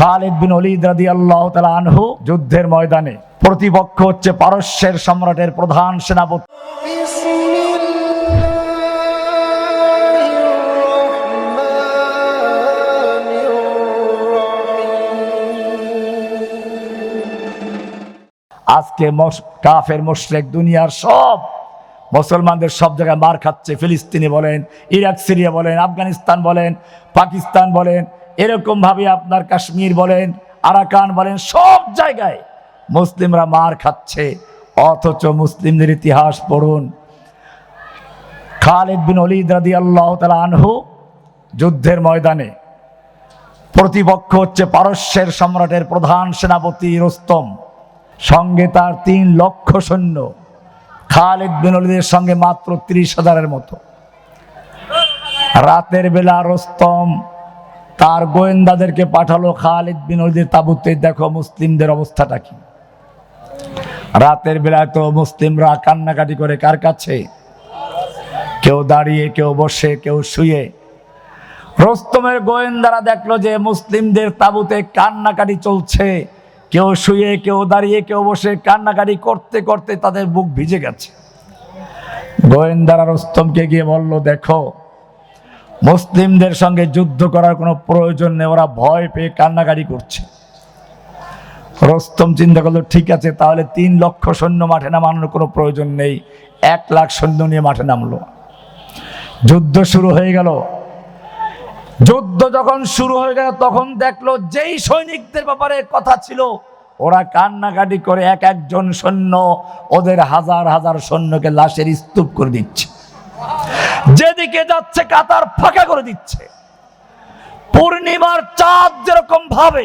খালিদ বিন অলিদ রাদি আল্লাহ আনহু যুদ্ধের ময়দানে প্রতিপক্ষ হচ্ছে পারস্যের সম্রাটের প্রধান সেনাপতি। আজকে কাফের মোশরেক দুনিয়ার সব মুসলমানদের সব জায়গায় মার খাচ্ছে। ফিলিস্তিনি বলেন, ইরাক, সিরিয়া বলেন, আফগানিস্তান বলেন, পাকিস্তান বলেন এরকম ভাবে আপনার কাশ্মীর বলেন, আরাকান বলেন, সব জায়গায় মুসলিমরা মার খাচ্ছে। অথচ মুসলিমদের ইতিহাস পড়ুন। খালিদ বিন অলিদ রাদি আল্লাহ আনহু যুদ্ধের ময়দানে প্রতিপক্ষ হচ্ছে পারস্যের সম্রাটের প্রধান সেনাপতি রুস্তম, সঙ্গে তার তিন লক্ষ সৈন্য, খালিদ বিন অলিদের সঙ্গে মাত্র ত্রিশ হাজারের মতো। রাতের বেলা রস্তম তার গোয়েন্দাদেরকে পাঠালো খালিদ বিন অলিদের তাবুতে। দেখো মুসলিমদের অবস্থাটা কি। রাতের বেলায় তো মুসলিমরা কান্নাকাটি করে কার কাছে? কেউ দাঁড়িয়ে, কেউ বসে, কেউ শুয়ে। রস্তমের গোয়েন্দারা দেখল যে মুসলিমদের তাবুতে কান্নাকাটি চলছে। কেউ শুয়ে, কেউ দাঁড়িয়ে, কেউ বসে কান্নাকাটি করতে করতে তাদের বুক ভিজে গেছে। গোয়েন্দারা রস্তমকে গিয়ে বলল, দেখো মুসলিমদের সঙ্গে যুদ্ধ করার কোনো প্রয়োজন নেই, ওরা ভয় পেয়ে কান্নাকাটি করছে। রস্তম চিন্তা করল ঠিক আছে, তাহলে তিন লক্ষ সৈন্য মাঠে নামানোর কোনো প্রয়োজন নেই, এক লাখ সৈন্য নিয়ে মাঠে নামলো। যুদ্ধ শুরু হয়ে গেল। যুদ্ধ যখন শুরু হয়ে গেল, তখন দেখল যেই সৈনিকদের ব্যাপারে কথা ছিল, ওরা কান্নাকাটি করে এক একজন সৈন্য, ওদের হাজার হাজার সৈন্যকে লাশের স্তূপ করে দিচ্ছে। যেদিকে যাচ্ছে কাতার ফাঁকা করে দিচ্ছে। পূর্ণিমার চাঁদ যেরকম ভাবে,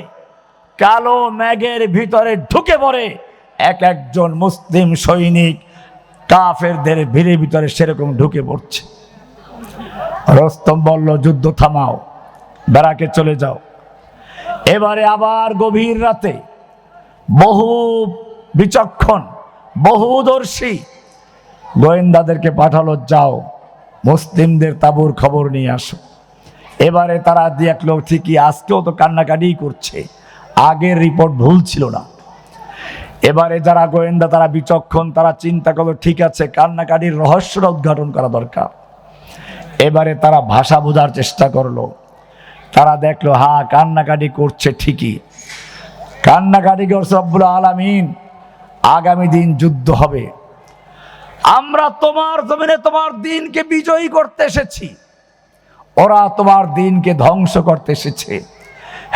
কালো ম্যাগের ভিতরে ঢুকে পড়ে, এক একজন মুসলিম সৈনিক কাফেরদের ভিড়ের ভিতরে সেরকম ঢুকে পড়ছে। রস্তম বলল, যুদ্ধ থামাও বেড়াকে চলে যাও। এবারে আবার গভীর রাতে বহু বিচক্ষণ, বহুদর্শী গোয়েন্দাদেরকে পাঠালো, যাও। মুসলিমদের তাবুর খবর নিয়ে আসো। এবারে তারা দেখল ঠিকই, আজকেও তো কান্নাকাটি করছে। আগের রিপোর্ট ভুল ছিল না। এবারে যারা গোয়েন্দা, তারা বিচক্ষণ, তারা চিন্তা করল, ঠিক আছে, কান্নাকাটির রহস্যটা উদ্ঘাটন করা দরকার। এবারে তারা ভাষা বোঝার চেষ্টা করল। তারা দেখল হ্যাঁ কান্নাকাটি করছে ঠিকই। কান্নাকাটি করছে আলামিন। আগামী দিন যুদ্ধ হবে। আমরা তোমার জমিনে তোমার দিনকে বিজয়ী করতে এসেছি। ওরা তোমার দিনকে ধ্বংস করতে এসেছে।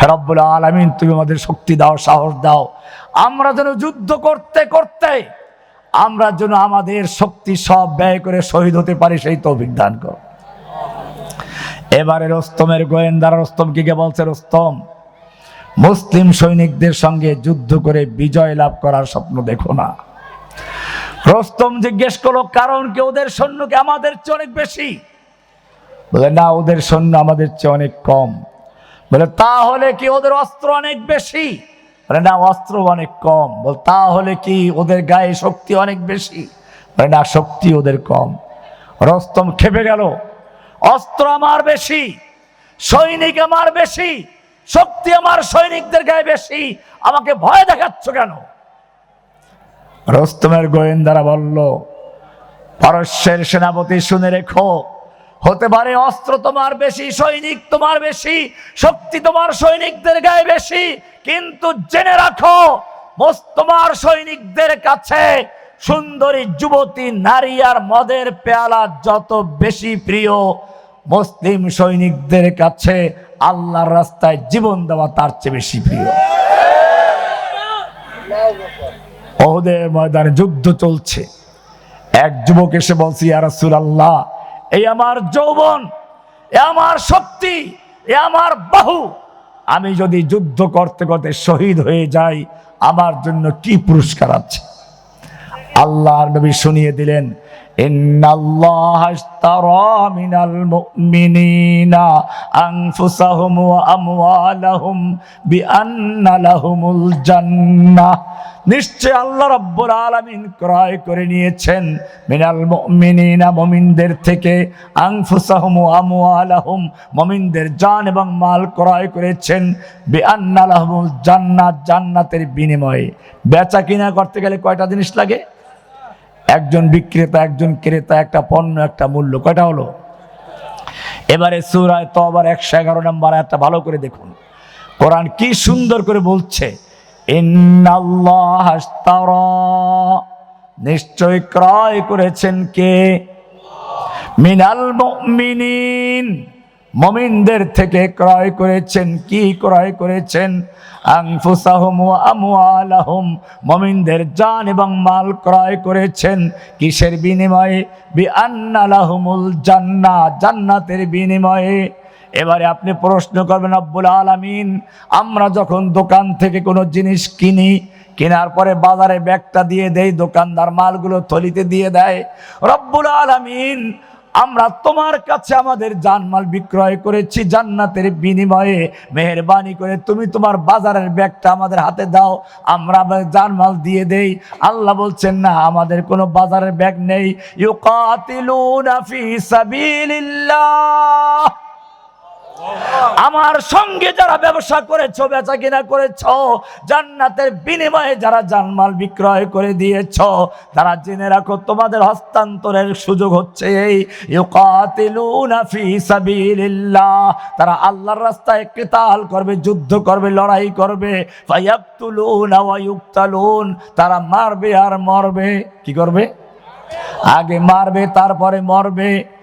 হেরব্বুল আলামিন, তুমি আমাদের শক্তি দাও, সাহস দাও। আমরা যেন যুদ্ধ করতে করতে আমরা যেন আমাদের শক্তি সব ব্যয় করে শহীদ হতে পারি, সেই তো অভিজ্ঞান করো। এবারে রস্তমের গোয়েন্দার রস্তমকে গিয়ে বলছে, রস্তম? মুসলিম সৈনিকদের সঙ্গে যুদ্ধ করে বিজয় লাভ করার স্বপ্ন দেখো না। রস্তম জিজ্ঞেস করল কারণ কি ওদের সৈন্যকে আমাদের চেয়ে অনেক বেশি? বলে, না, ওদের সৈন্য আমাদের চেয়ে অনেক কম। বলে, তাহলে কি ওদের অস্ত্র অনেক বেশি? বলে, না, অস্ত্র অনেক কম। বল, তাহলে কি ওদের গায়ে শক্তি অনেক বেশি? বলে, না, শক্তি ওদের কম। রস্তম খেপে গেল, অস্ত্র আমার বেশি, সৈনিক আমার বেশি, শক্তি আমার সৈনিকদের গায়ে বেশি, আমাকে ভয় দেখাচ্ছ কেন? রস্তমের গোয়েন্দারা বলল, পারস্যের সেনাপতি শুনে রেখো। হতে পারে অস্ত্র তোমার বেশি, সৈনিক তোমার বেশি, শক্তি তোমার সৈনিকদের গায়ে বেশি, কিন্তু জেনে রাখো তোমার সৈনিকদের কাছে সুন্দরী যুবতী নারী আর মদের পেয়ালা যত বেশি প্রিয়, মুসলিম সৈনিকদের কাছে আল্লাহর রাস্তায় জীবন দেওয়া তার চেয়ে বেশি প্রিয়। ওদের ময়দানে যুদ্ধ চলছে। এক যুবক এসে বলছি ইয়ারসুল আল্লাহ এই আমার যৌবন, এ আমার শক্তি, এ আমার বাহু, আমি যদি যুদ্ধ করতে করতে শহীদ হয়ে যাই, আমার জন্য কি পুরস্কার আছে? আল্লাহর নবী শুনিয়ে দিলেন إن الله اشترى من المؤمنين أنفسهم وأموالهم بأن لهم الجنة নিশ্চয় আল্লাহ রাব্বুল আলামিন ক্রয় করে নিয়েছেন মিনাল মুমিনিনা মুমিনদের থেকে আনফুসাহুম ওয়া আমওয়ালাহুম মুমিনদের জান এবং মাল ক্রয় করেছেন বিআন্না লাহুমুল জান্নাত জান্নাতের বিনিময়ে বেচা কিনা করতে গেলে কয়টা জিনিস লাগে একজন বিক্রেতা, একজন ক্রেতা, একটা পণ্য, একটা মূল্য। কয়টা হলো? এবারে সুরায় তো আবার একশো এগারো নম্বর একটা ভালো করে দেখুন। কোরআন কি সুন্দর করে বলছে নিশ্চয় ক্রয় করেছেন কে? মিনাল মুমিনিন। মমিনদের থেকে ক্রয় করেছেন, কি ক্রয় করেছেন? আনফুসাহুম ওয়া আমওয়ালাহুম। মমিনদের জান এবং মাল ক্রয় করেছেন কিসের বিনিময়ে? বিআন্না লাহুমুল জান্নাহ জান্নাতের বিনিময়ে। এবারে আপনি প্রশ্ন করবেন আব্বুল আলামিন, আমরা যখন দোকান থেকে কোনো জিনিস কিনি, কেনার পরে বাজারে ব্যাগটা দিয়ে দেই, দোকানদার মালগুলো থলিতে দিয়ে দেয়, রব্বুল আলামিন আমরা তোমার কাছে আমাদের জানমাল বিক্রয় করেছি, জান্নাতের বিনিময়ে মেহরবানি করে তুমি তোমার বাজারের ব্যাগটা আমাদের হাতে দাও, আমরা জানমাল দিয়ে দেই। আল্লাহ বলছেন, না, আমাদের কোনো বাজারের ব্যাগ নেই। ইউ ইউকাতিলুনা ফি সাবিলিল্লাহ। আমার সঙ্গে যারা ব্যবসা করেছ, বেচা কিনা করেছ, জান্নাতের বিনিময়ে যারা জানমাল বিক্রয় করে দিয়েছ, তারা জেনে রাখো, তোমাদের হস্তান্তরের সুযোগ হচ্ছে এই তারা আল্লাহর রাস্তায় কেতাল করবে, যুদ্ধ করবে, লড়াই করবে। তারা মারবে আর মরবে। কি করবে? আগে মারবে, তারপরে মরবে।